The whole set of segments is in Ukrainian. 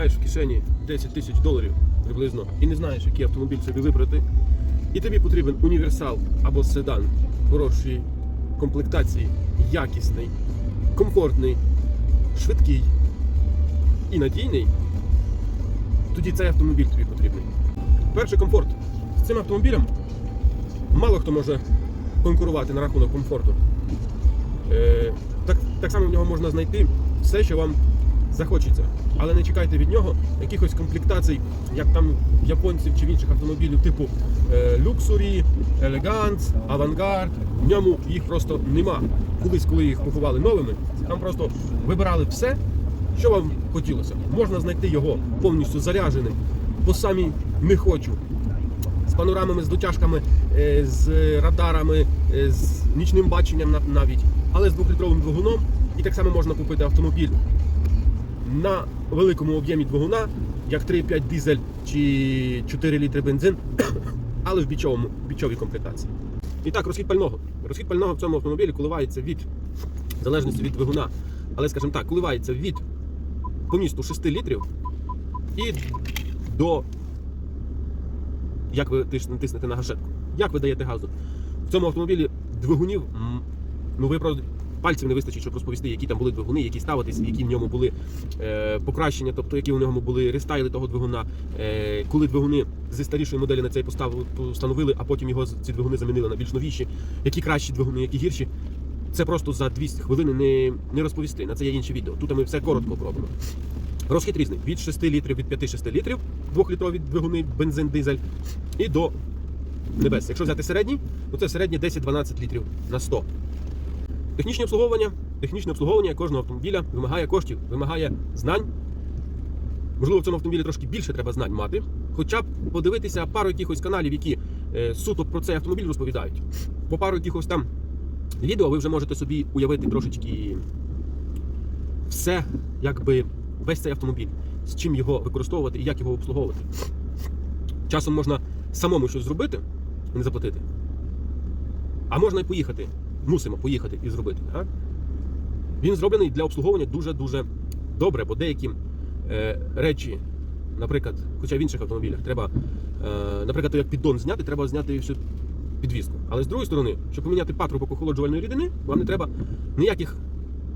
маєш в кишені 10 тисяч доларів приблизно і не знаєш, який автомобіль собі вибрати, і тобі потрібен універсал або седан хорошої комплектації, якісний, комфортний, швидкий і надійний, тоді цей автомобіль тобі потрібний. Перший комфорт. З цим автомобілем мало хто може конкурувати на рахунок комфорту. Е, так, так само в нього можна знайти все, що вам захочеться. Але не чекайте від нього якихось комплектацій, як там в японців чи в інших автомобілів, типу е, Luxury, Elegance, Avantgarde. В ньому їх просто нема. Колись, коли їх купували новими, там просто вибирали все, що вам хотілося. Можна знайти його повністю зарядженим, по самі не хочу. З панорамами, з дотяжками, е, з радарами, е, з нічним баченням навіть, але з двохлітровим двигуном. І так само можна купити автомобіль на великому об'ємі двигуна, як 3,5 дизель чи 4 літри бензин, але в бічовому, бічовій комплектації. І так, розхід пального. Розхід пального в цьому автомобілі коливається від, в залежності від двигуна, але, скажімо так, коливається від по місту 6 літрів і до як ви тис- натиснете на гашетку. Як ви даєте газу? В цьому автомобілі двигунів, ну ви пальців не вистачить, щоб розповісти, які там були двигуни, які ставитись, які в ньому були е, покращення, тобто які в ньому були рестайли того двигуна. Е, коли двигуни зі старішої моделі на цей поставили, встановили, а потім його ці двигуни замінили на більш новіші. Які кращі двигуни, які гірші. Це просто за 200 хвилин не, не розповісти. На це є інше відео. Тут ми все коротко пробимо. Розхід різний від 6 літрів, від 5-6 літрів, 2-літрові двигуни, бензин, дизель, і до небес. Якщо взяти середній, то це середнє 10-12 літрів на 100. Технічне обслуговування. Технічне обслуговування кожного автомобіля вимагає коштів, вимагає знань. Можливо, в цьому автомобілі трошки більше треба знань мати. Хоча б подивитися пару якихось каналів, які е, суто про цей автомобіль розповідають. По пару якихось там відео ви вже можете собі уявити трошечки все, якби весь цей автомобіль, з чим його використовувати і як його обслуговувати. Часом можна самому щось зробити і не заплатити. А можна і поїхати. Мусимо поїхати і зробити. А? Він зроблений для обслуговування дуже-дуже добре, бо деякі е, речі, наприклад, хоча в інших автомобілях, треба, е, наприклад, як піддон зняти, треба зняти всю підвіску. Але з другої сторони, щоб поміняти патрубок охолоджувальної рідини, вам не треба ніяких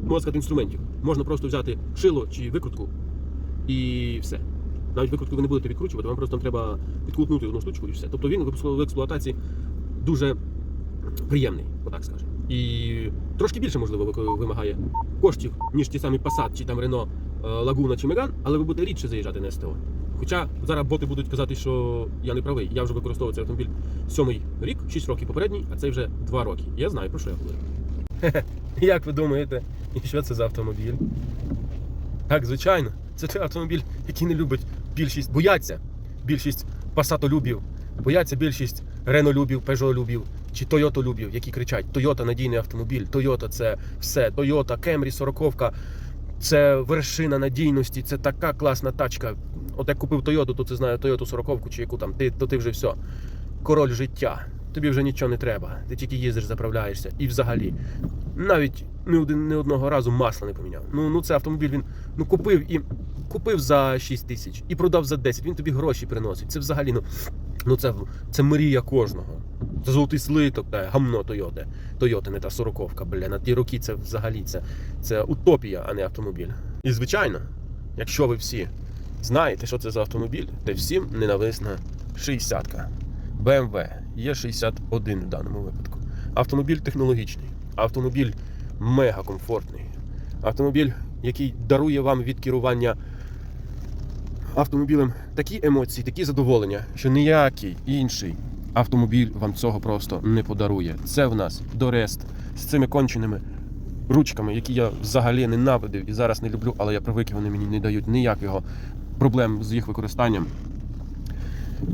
можна сказати, інструментів. Можна просто взяти шило чи викрутку і все. Навіть викрутку ви не будете відкручувати, вам просто треба підкрутнути одну штучку і все. Тобто він в експлуатації дуже приємний, отак скажемо. І трошки більше, можливо, вимагає коштів, ніж ті самі Passat чи там е, Laguna чи Megane, але ви будете рідше заїжджати на СТО. Хоча зараз боти будуть казати, що я не правий. Я вже використовую цей автомобіль сьомий рік, 6 років попередній, а цей вже 2 роки. Я знаю про що я говорю. Як ви думаєте, що це за автомобіль? Так, звичайно, це той автомобіль, який не любить більшість, бояться більшість пасатолюбів, бояться більшість ренолюбів, пежолюбів чи тойотолюбів, які кричать: Тойота надійний автомобіль, Тойота це все, Тойота, Кемрі, 40 це вершина надійності, це така класна тачка. От як купив Тойоту, то ти знаю Тойоту 40 чи яку там, ти, то ти вже все. Король життя. Тобі вже нічого не треба. Ти тільки їздиш, заправляєшся. І взагалі, навіть не один не одного разу масла не поміняв. Ну, ну це автомобіль він ну купив і купив за 6 тисяч і продав за 10. Він тобі гроші приносить. Це взагалі, ну, ну це, це мрія кожного. Це золотий слиток, та гамно Тойоти. Тойота, не та сороковка, бля. На ті роки це взагалі це, це утопія, а не автомобіль. І звичайно, якщо ви всі знаєте, що це за автомобіль, то всім ненависна 60-ка. BMW Е61 в даному випадку. Автомобіль технологічний, автомобіль мега комфортний. Автомобіль, який дарує вам від керування автомобілем такі емоції, такі задоволення, що ніякий інший автомобіль вам цього просто не подарує. Це в нас Дорест з цими конченими ручками, які я взагалі ненавидив і зараз не люблю, але я привик, вони мені не дають ніякого проблем з їх використанням.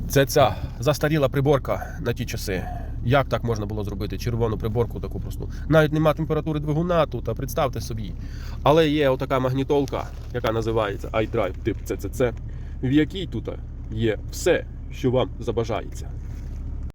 Це ця застаріла приборка на ті часи. Як так можна було зробити червону приборку таку просту? Навіть нема температури двигуна тут, а представте собі. Але є отака магнітолка, яка називається iDrive тип CCC, в якій тут є все, що вам забажається.